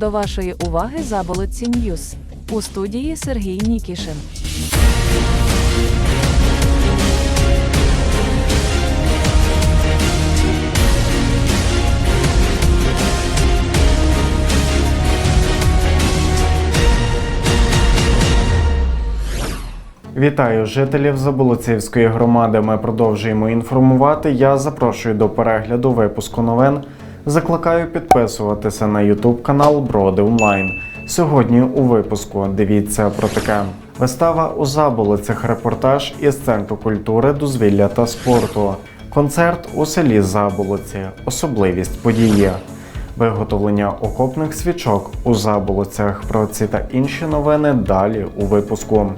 До вашої уваги заболотці Ньюс. У студії Сергій Нікішин. Вітаю жителів Заболоцівської громади. Ми продовжуємо інформувати. Я запрошую до перегляду випуску новин. Закликаю підписуватися на YouTube канал Броди Онлайн. Сьогодні у випуску дивіться про таке. Вистава у Заболоцях репортаж із центру культури, дозвілля та спорту. Концерт у селі Заболоці. Особливість події. Виготовлення окопних свічок у Заболоцях. Про ці та інші новини далі у випуску.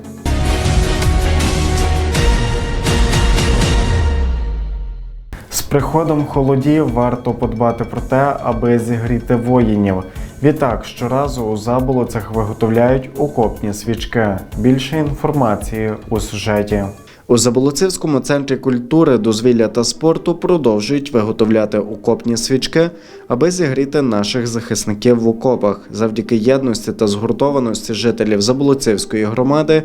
Приходом холодів варто подбати про те, аби зігріти воїнів. Відтак, щоразу у заболоцях виготовляють окопні свічки. Більше інформації у сюжеті. У Заболоцівському центрі культури, дозвілля та спорту продовжують виготовляти окопні свічки, аби зігріти наших захисників в окопах. Завдяки єдності та згуртованості жителів Заболоцівської громади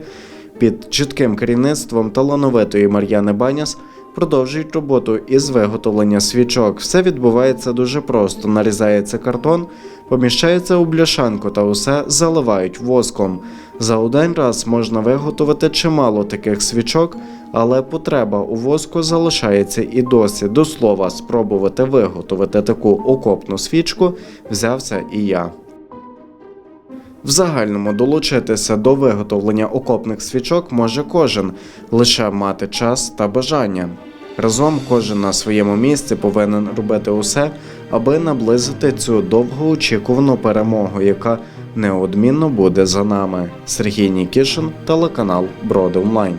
під чітким керівництвом талановитої Мар'яни Баняс продовжують роботу із виготовлення свічок. Все відбувається дуже просто: нарізається картон, поміщається у бляшанку та усе заливають воском. За один раз можна виготовити чимало таких свічок, але потреба у воску залишається і досі. До слова, спробувати виготовити таку окопну свічку взявся і я. В загальному долучитися до виготовлення окопних свічок може кожен, лише мати час та бажання. Разом кожен на своєму місці повинен робити усе, аби наблизити цю довгоочікувану перемогу, яка неодмінно буде за нами. Сергій Нікішин, телеканал Броди Онлайн.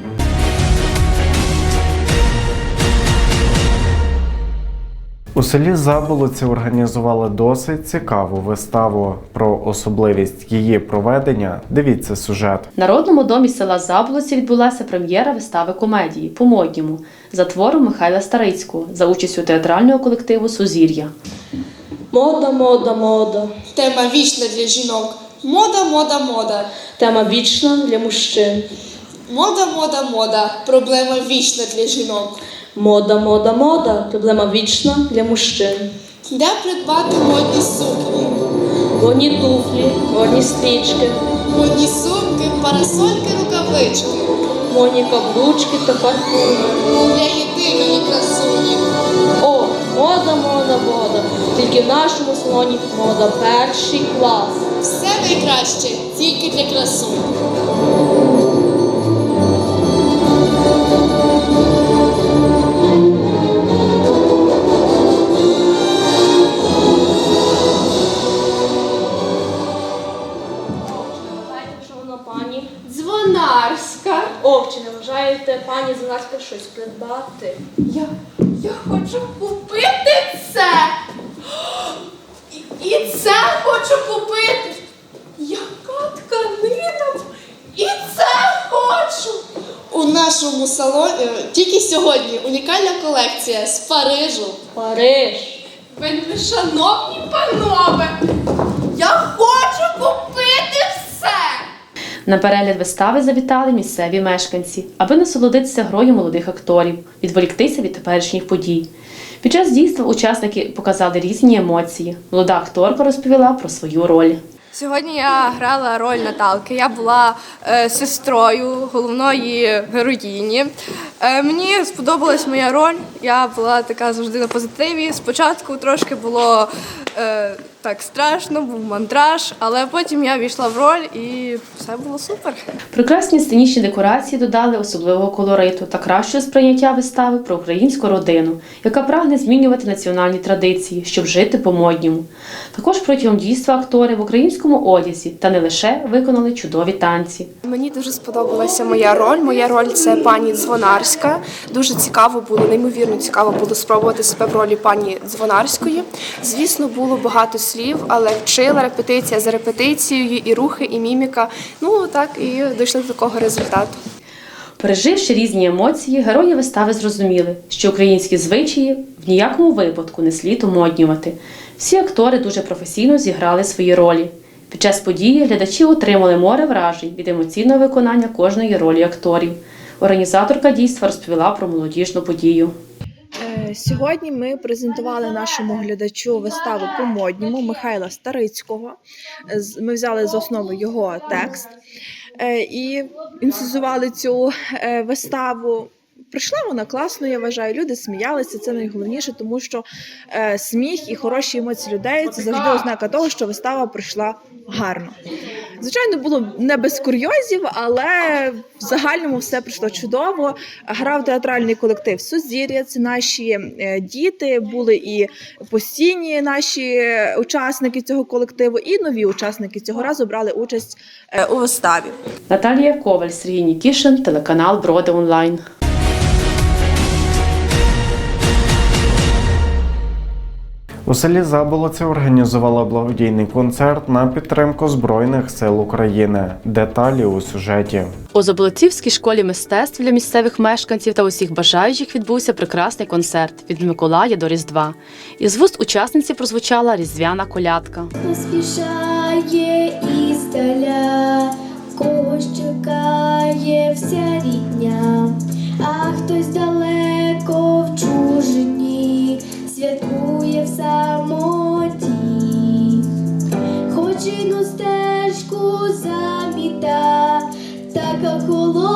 У селі Заболоці організували досить цікаву виставу. Про особливість її проведення дивіться сюжет. В Народному домі села Заболоці відбулася прем'єра вистави комедії по-модньому за твором Михайла Старицького за участю театрального колективу Сузір'я. Мода, мода, мода. Тема вічна для жінок. Мода, мода, мода. Тема вічна для мужчин. Мода, мода, мода. Проблема вічна для жінок. Мода, мода, мода. Проблема вічна для мужчин. Де придбати модні сукні? Водні туфлі, водні стрічки, Модні сумки, парасольки, рукавички. модні каблучки та парфуми. Для єдиної красуні. О, мода, мода, мода. Тільки в нашому салоні мода перший клас. Все найкраще тільки для красуні. Дзвонарська. О, чи не вважаєте пані Занацька щось придбати? Я, я хочу купити це. І, і це хочу купити. Яка тканина? І це хочу. У нашому салоні е, тільки сьогодні унікальна колекція з Парижу. Париж. Шановні панове, я хочу купити все. На перегляд вистави завітали місцеві мешканці, аби насолодитися грою молодих акторів, відволіктися від теперішніх подій. Під час дійства учасники показали різні емоції. Молода акторка розповіла про свою роль. Сьогодні я грала роль Наталки. Я була е, сестрою головної героїні. Е, мені сподобалась моя роль. Я була така завжди на позитиві. Спочатку трошки було е, так страшно, був мандраж, але потім я війшла в роль і все було супер. Прекрасні сценічні декорації додали особливого колориту та кращого сприйняття вистави про українську родину, яка прагне змінювати національні традиції, щоб жити по-модньому. Також протягом дійства актори в українському одязі та не лише виконали чудові танці. Мені дуже сподобалася моя роль. Моя роль це пані Дзвонарська. Дуже цікаво було, неймовірно цікаво було спробувати себе в ролі пані Дзвонарської. Звісно, було багато слів, але вчила репетиція за репетицією, і рухи, і міміка. Ну так і дійшли до такого результату. Переживши різні емоції, герої вистави зрозуміли, що українські звичаї в ніякому випадку не слід умоднювати. Всі актори дуже професійно зіграли свої ролі. Під час події глядачі отримали море вражень від емоційного виконання кожної ролі акторів. Організаторка дійства розповіла про молодіжну подію. Сьогодні ми презентували нашому глядачу виставу по модньому Михайла Старицького. З- Ми взяли за основу його текст е, і інцизували цю е, виставу. Прийшла вона класно, я вважаю. Люди сміялися. Це найголовніше, тому що е, сміх і хороші емоції людей це завжди ознака того, що вистава прийшла гарно. Звичайно, було не без курйозів, але в загальному все прийшло чудово. Грав театральний колектив Сузір'я. Це наші е, діти, були і постійні наші учасники цього колективу, і нові учасники цього разу брали участь е, у виставі. Наталія Коваль, Сергій Нікішин, телеканал Броди Онлайн. У селі Заболоці організувала благодійний концерт на підтримку Збройних сил України. Деталі у сюжеті. У Заболотівській школі мистецтв для місцевих мешканців та усіх бажаючих відбувся прекрасний концерт від Миколая до Різдва. Із вуст учасниці прозвучала різдвяна колядка. поспішає іздаля, когось чекає вся рідня, а хтось далеко в чужині святкує в самоті, хоч і ну стежку заміта, така холодна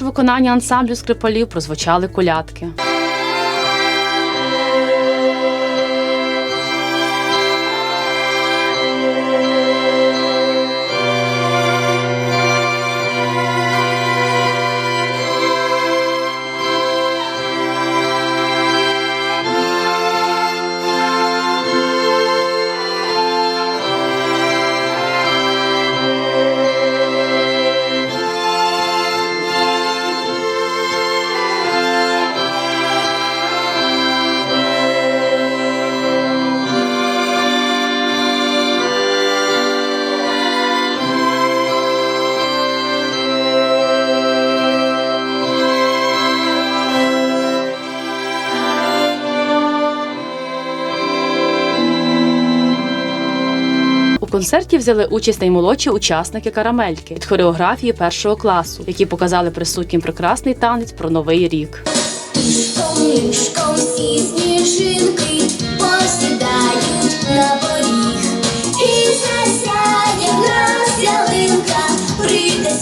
Також виконанні ансамблю скрипалів прозвучали колядки. Концерті взяли участь наймолодші учасники карамельки від хореографії першого класу, які показали присутнім прекрасний танець про новий рік. Мишком всі сніжинки посідають на поріг. І засяє в нас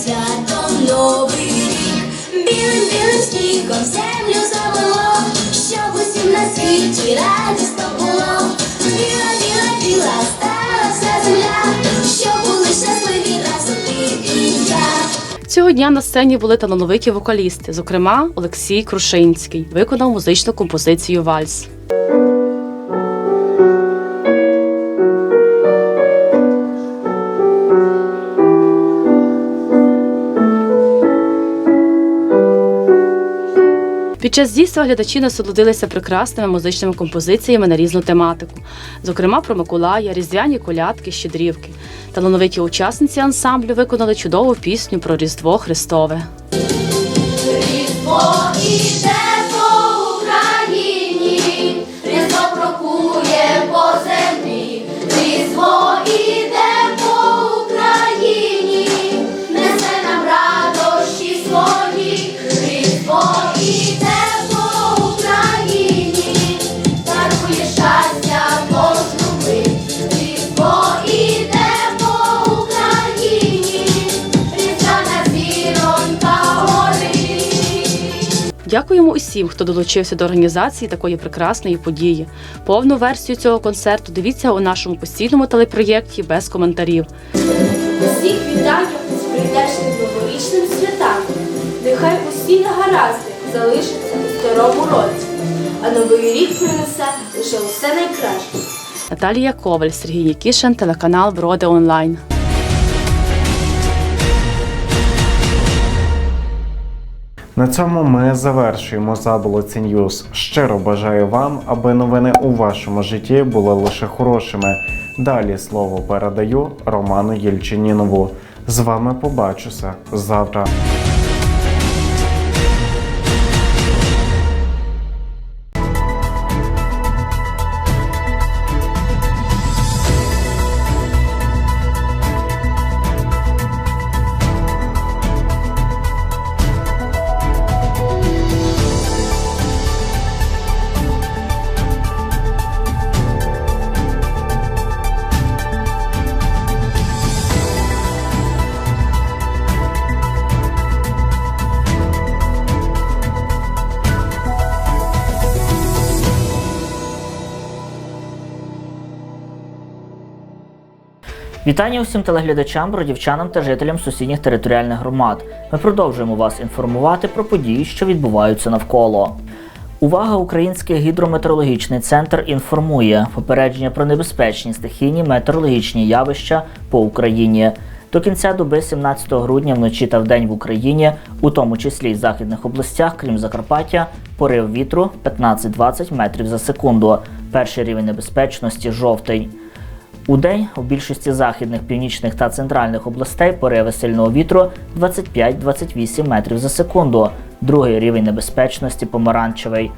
святом новий рік. Білим білим замело, щоб усім на світі радісно було. Біла, біла, біла, Цього дня на сцені були талановиті вокалісти, зокрема Олексій Крушинський, виконав музичну композицію Вальс. Під час дійства глядачі насолодилися прекрасними музичними композиціями на різну тематику, зокрема про Миколая, різдвяні колядки, щедрівки. Талановиті учасниці ансамблю виконали чудову пісню про Різдво Христове. Різдво іде Дякуємо усім, хто долучився до організації такої прекрасної події. Повну версію цього концерту дивіться у нашому постійному телепроєкті без коментарів. Усіх вітаю з прийдешнім новорічним святам. Нехай усі негаразди залишаться у старому році. а новий рік принесе лише усе найкраще. Наталія Коваль, Сергій Нікішин, телеканал Броди Онлайн. На цьому ми завершуємо Заболоці Ньюз. Щиро бажаю вам, аби новини у вашому житті були лише хорошими. Далі слово передаю Роману Єльчинінову. З вами побачуся завтра. Вітання усім телеглядачам, бродівчанам та жителям сусідніх територіальних громад. Ми продовжуємо вас інформувати про події, що відбуваються навколо. Увага! Український гідрометеорологічний центр інформує попередження про небезпечні стихійні метеорологічні явища по Україні. До кінця доби 17 грудня вночі та вдень в Україні, у тому числі й західних областях, крім Закарпаття, порив вітру 15-20 метрів за секунду. Перший рівень небезпечності жовтий. У день у більшості західних, північних та центральних областей пориви сильного вітру 25-28 метрів за секунду. Другий рівень небезпечності помаранчевий.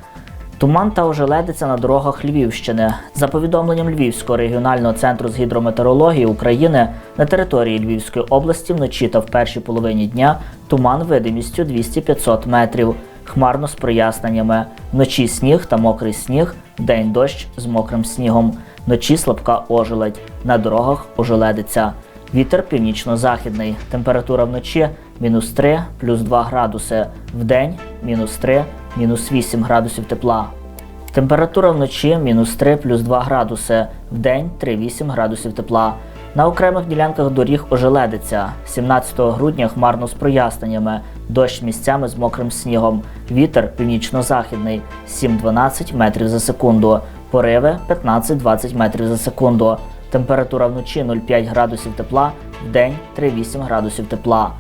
Туман та ожеледиця на дорогах Львівщини. За повідомленням Львівського регіонального центру з гідрометеорології України на території Львівської області вночі та в першій половині дня туман видимістю 200-500 метрів. Хмарно з проясненнями. Вночі сніг та мокрий сніг, вдень дощ з мокрим снігом. Вночі слабка ожеледь. На дорогах ожеледиця. Вітер північно-західний. Температура вночі мінус 3, плюс 2 градуси. Вдень мінус 3, мінус 8 градусів тепла. Температура вночі мінус 3 плюс 2 градуси, вдень 3-8 градусів тепла. На окремих ділянках доріг ожеледиться. 17 грудня хмарно з проясненнями, дощ місцями з мокрим снігом, вітер північно-західний 7-12 метрів за секунду, пориви 15-20 метрів за секунду. Температура вночі 0,5 градусів тепла, вдень 3-8 градусів тепла.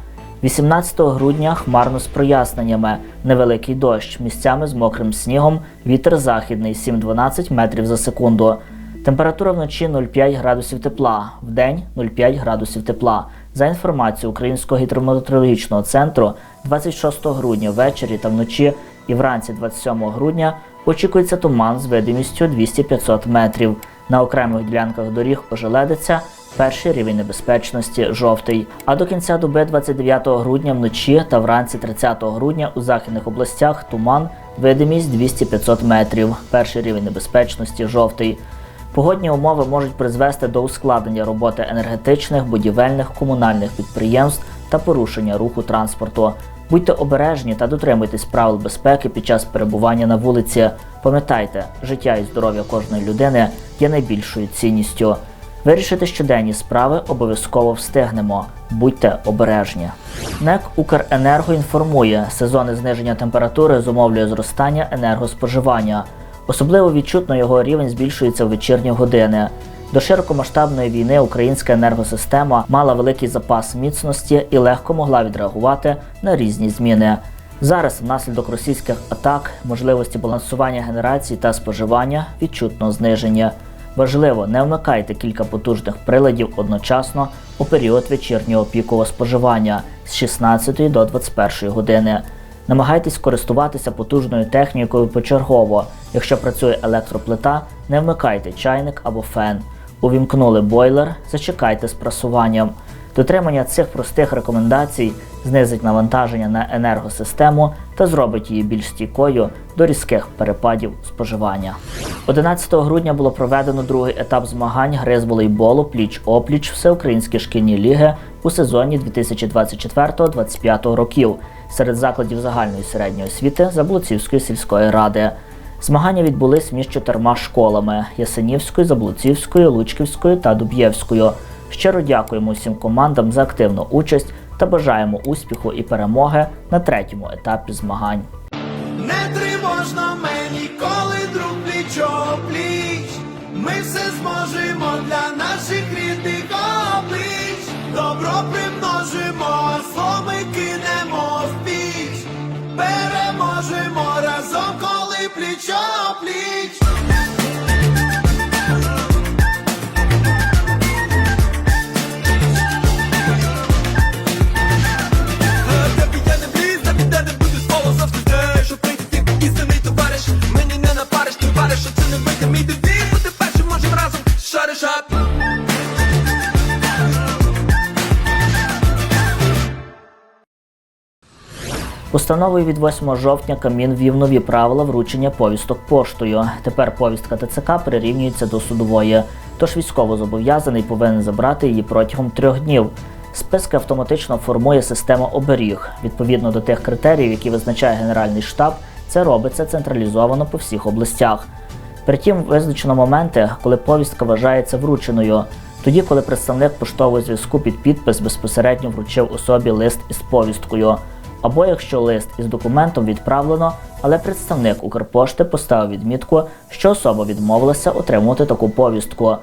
18 грудня хмарно з проясненнями, невеликий дощ, місцями з мокрим снігом, вітер західний 7-12 метрів за секунду. Температура вночі 0,5 градусів тепла, вдень 0,5 градусів тепла. За інформацією Українського гідрометеорологічного центру, 26 грудня ввечері та вночі і вранці 27 грудня очікується туман з видимістю 200-500 метрів. На окремих ділянках доріг ожеледиться перший рівень небезпечності жовтий. А до кінця доби 29 грудня вночі та вранці 30 грудня у західних областях туман, видимість 200-500 метрів. Перший рівень небезпечності жовтий. Погодні умови можуть призвести до ускладнення роботи енергетичних, будівельних, комунальних підприємств та порушення руху транспорту. Будьте обережні та дотримуйтесь правил безпеки під час перебування на вулиці. Пам'ятайте, життя і здоров'я кожної людини є найбільшою цінністю. Вирішити щоденні справи обов'язково встигнемо. Будьте обережні. НЕК Укренерго інформує, сезонне зниження температури зумовлює зростання енергоспоживання. Особливо відчутно його рівень збільшується в вечірні години. До широкомасштабної війни українська енергосистема мала великий запас міцності і легко могла відреагувати на різні зміни. Зараз, внаслідок російських атак, можливості балансування генерації та споживання відчутно знижені. Важливо, не вмикайте кілька потужних приладів одночасно у період вечірнього пікового споживання з 16 до 21 години. Намагайтесь користуватися потужною технікою почергово. Якщо працює електроплита, не вмикайте чайник або фен. Увімкнули бойлер, зачекайте з прасуванням. Дотримання цих простих рекомендацій знизить навантаження на енергосистему та зробить її більш стійкою до різких перепадів споживання. 11 грудня було проведено другий етап змагань гри з волейболу пліч-опліч Всеукраїнські шкільні ліги у сезоні 2024-2025 років серед закладів загальної середньої освіти Заблуцівської сільської ради. Змагання відбулись між чотирма школами: Ясенівською, Заблуцівською, Лучківською та Дуб'євською. Щиро дякуємо усім командам за активну участь та бажаємо успіху і перемоги на третьому етапі змагань. Не тривожно мені, коли пліч пліч, ми все зможемо для наших рідних облич. Добро примножимо, коли Установою від 8 жовтня Камін ввів нові правила вручення повісток поштою. Тепер повістка ТЦК прирівнюється до судової, тож військовозобов'язаний повинен забрати її протягом трьох днів. Списки автоматично формує система оберіг. Відповідно до тих критеріїв, які визначає Генеральний штаб, це робиться централізовано по всіх областях. Притім, визначено моменти, коли повістка вважається врученою. Тоді, коли представник поштового зв'язку під підпис безпосередньо вручив особі лист із повісткою, або якщо лист із документом відправлено, але представник Укрпошти поставив відмітку, що особа відмовилася отримувати таку повістку.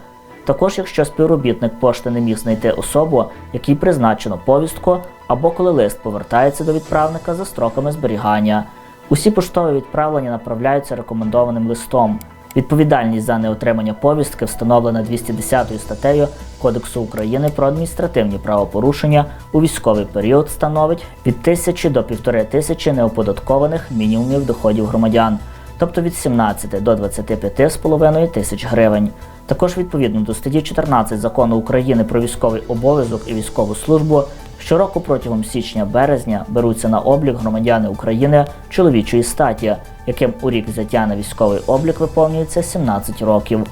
Також, якщо співробітник пошти не міг знайти особу, якій призначено повістку, або коли лист повертається до відправника за строками зберігання. Усі поштові відправлення направляються рекомендованим листом. Відповідальність за неотримання повістки встановлена 210 статтею Кодексу України про адміністративні правопорушення у військовий період становить від 1000 до 1500 неоподаткованих мінімумів доходів громадян, тобто від 17 до 25,5 тисяч гривень. Також відповідно до статті 14 закону України про військовий обов'язок і військову службу щороку протягом січня-березня беруться на облік громадяни України чоловічої статі, яким у рік взяття на військовий облік виповнюється 17 років.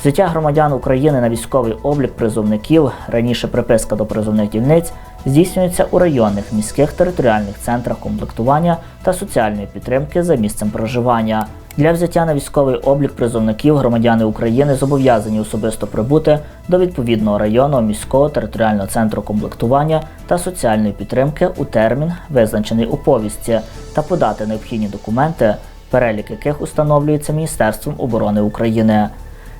Взяття громадян України на військовий облік призовників, раніше приписка до призовних дільниць, здійснюється у районних міських територіальних центрах комплектування та соціальної підтримки за місцем проживання. Для взяття на військовий облік призовників громадяни України зобов'язані особисто прибути до відповідного районного міського територіального центру комплектування та соціальної підтримки у термін, визначений у повістці, та подати необхідні документи, перелік яких установлюється Міністерством оборони України.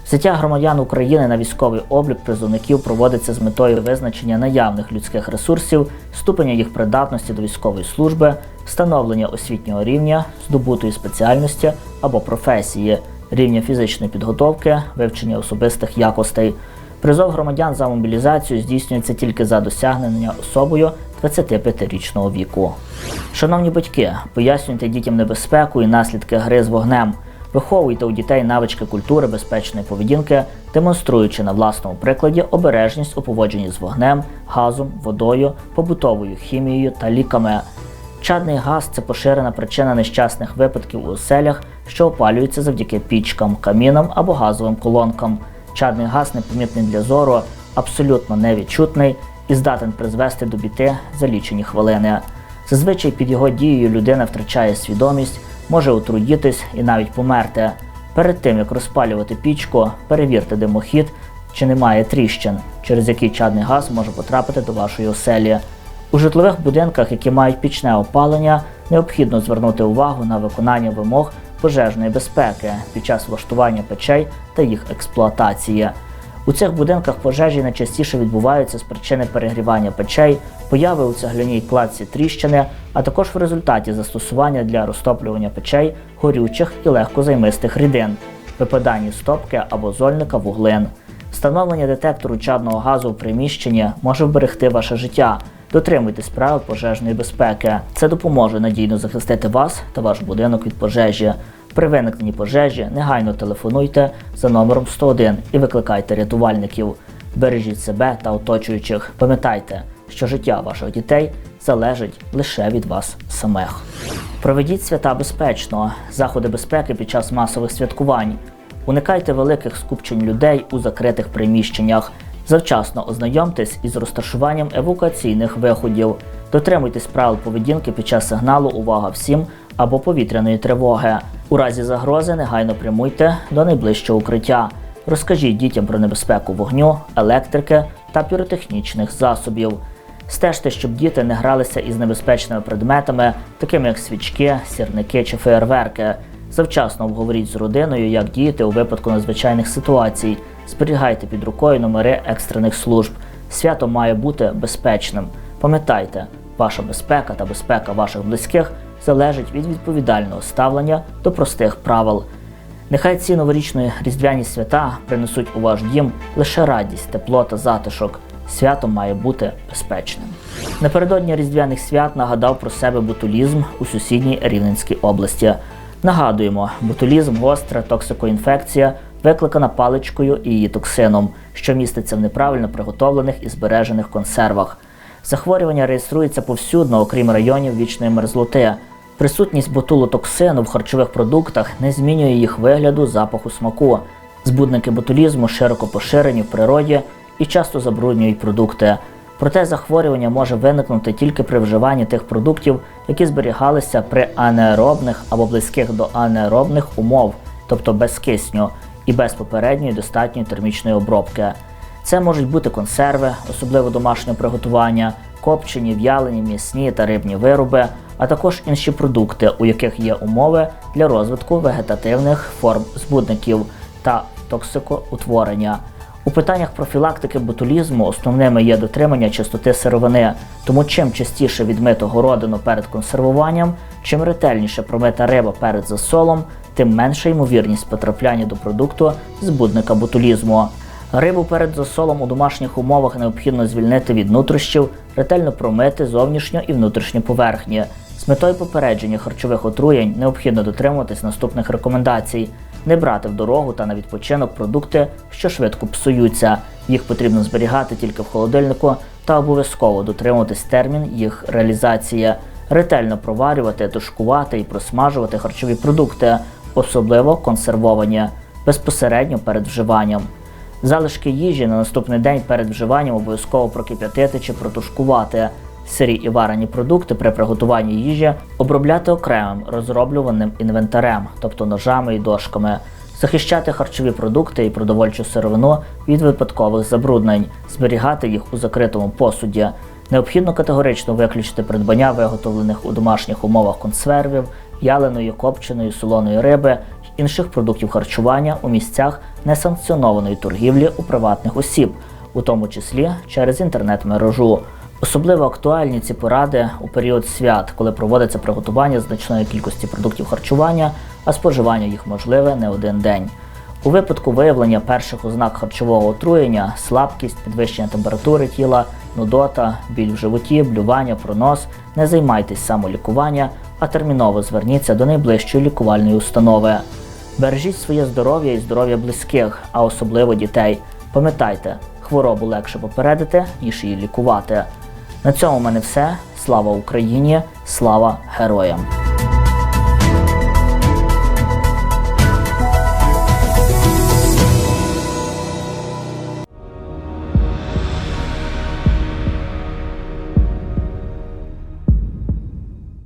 Взяття громадян України на військовий облік призовників проводиться з метою визначення наявних людських ресурсів, ступеня їх придатності до військової служби, встановлення освітнього рівня, здобутої спеціальності або професії, рівня фізичної підготовки, вивчення особистих якостей. Призов громадян за мобілізацію здійснюється тільки за досягнення особою 25-річного віку. Шановні батьки, пояснюйте дітям небезпеку і наслідки гри з вогнем. Виховуйте у дітей навички культури безпечної поведінки, демонструючи на власному прикладі обережність у поводженні з вогнем, газом, водою, побутовою хімією та ліками. Чадний газ це поширена причина нещасних випадків у оселях, що опалюються завдяки пічкам, камінам або газовим колонкам. Чадний газ непомітний для зору, абсолютно невідчутний і здатен призвести до біти за лічені хвилини. Зазвичай під його дією людина втрачає свідомість, може отрудітись і навіть померти. Перед тим як розпалювати пічку, перевірте димохід, чи немає тріщин, через які чадний газ може потрапити до вашої оселі. У житлових будинках, які мають пічне опалення, необхідно звернути увагу на виконання вимог пожежної безпеки під час влаштування печей та їх експлуатації. У цих будинках пожежі найчастіше відбуваються з причини перегрівання печей, появи у цегляній кладці тріщини, а також в результаті застосування для розтоплювання печей горючих і легкозаймистих рідин, випадання стопки або зольника вуглин. Встановлення детектору чадного газу в приміщенні може вберегти ваше життя. Дотримуйтесь правил пожежної безпеки. Це допоможе надійно захистити вас та ваш будинок від пожежі. При виникненні пожежі негайно телефонуйте за номером 101 і викликайте рятувальників. Бережіть себе та оточуючих. Пам'ятайте, що життя ваших дітей залежить лише від вас самих. Проведіть свята безпечно, заходи безпеки під час масових святкувань. Уникайте великих скупчень людей у закритих приміщеннях. Завчасно ознайомтесь із розташуванням евакуаційних виходів. Дотримуйтесь правил поведінки під час сигналу Увага всім або повітряної тривоги. У разі загрози негайно прямуйте до найближчого укриття. Розкажіть дітям про небезпеку вогню, електрики та піротехнічних засобів. Стежте, щоб діти не гралися із небезпечними предметами, такими як свічки, сірники чи феєрверки. Завчасно обговоріть з родиною, як діяти у випадку надзвичайних ситуацій. Зберігайте під рукою номери екстрених служб. Свято має бути безпечним. Пам'ятайте, ваша безпека та безпека ваших близьких залежить від відповідального ставлення до простих правил. Нехай ці новорічні різдвяні свята принесуть у ваш дім лише радість, тепло та затишок. Свято має бути безпечним. Напередодні різдвяних свят нагадав про себе ботулізм у сусідній Рівненській області. Нагадуємо, ботулізм гостра токсикоінфекція, викликана паличкою і її токсином, що міститься в неправильно приготовлених і збережених консервах. Захворювання реєструється повсюдно, окрім районів вічної мерзлоти. Присутність ботулотоксину в харчових продуктах не змінює їх вигляду, запаху, смаку. Збудники ботулізму широко поширені в природі і часто забруднюють продукти. Проте захворювання може виникнути тільки при вживанні тих продуктів, які зберігалися при анаеробних або близьких до анаеробних умов, тобто без кисню і без попередньої достатньої термічної обробки. Це можуть бути консерви, особливо домашнього приготування, копчені, в'ялені, м'ясні та рибні вироби, а також інші продукти, у яких є умови для розвитку вегетативних форм збудників та токсикоутворення. У питаннях профілактики ботулізму основними є дотримання чистоти сировини, тому чим частіше відмито городину перед консервуванням, чим ретельніше промита риба перед засолом, тим менша ймовірність потрапляння до продукту збудника ботулізму. Рибу перед засолом у домашніх умовах необхідно звільнити від нутрощів, ретельно промити зовнішню і внутрішню поверхні. З метою попередження харчових отруєнь необхідно дотримуватись наступних рекомендацій: не брати в дорогу та на відпочинок продукти, що швидко псуються. Їх потрібно зберігати тільки в холодильнику та обов'язково дотримуватись термін їх реалізації, ретельно проварювати, тушкувати і просмажувати харчові продукти, особливо консервовані, безпосередньо перед вживанням. Залишки їжі на наступний день перед вживанням обов'язково прокип'ятити чи протушкувати. Сирі і варені продукти при приготуванні їжі обробляти окремим розроблюваним інвентарем, тобто ножами і дошками, захищати харчові продукти і продовольчу сировину від випадкових забруднень, зберігати їх у закритому посуді. Необхідно категорично виключити придбання виготовлених у домашніх умовах консервів, в'яленої, копченої, солоної риби й інших продуктів харчування у місцях несанкціонованої торгівлі у приватних осіб, у тому числі через інтернет-мережу. Особливо актуальні ці поради у період свят, коли проводиться приготування значної кількості продуктів харчування, а споживання їх можливе не один день. У випадку виявлення перших ознак харчового отруєння, слабкість, підвищення температури тіла, нудота, біль в животі, блювання, пронос, не займайтесь самолікування, а терміново зверніться до найближчої лікувальної установи. Бережіть своє здоров'я і здоров'я близьких, а особливо дітей. Пам'ятайте, хворобу легше попередити, ніж її лікувати. На цьому в мене все. Слава Україні! Слава героям!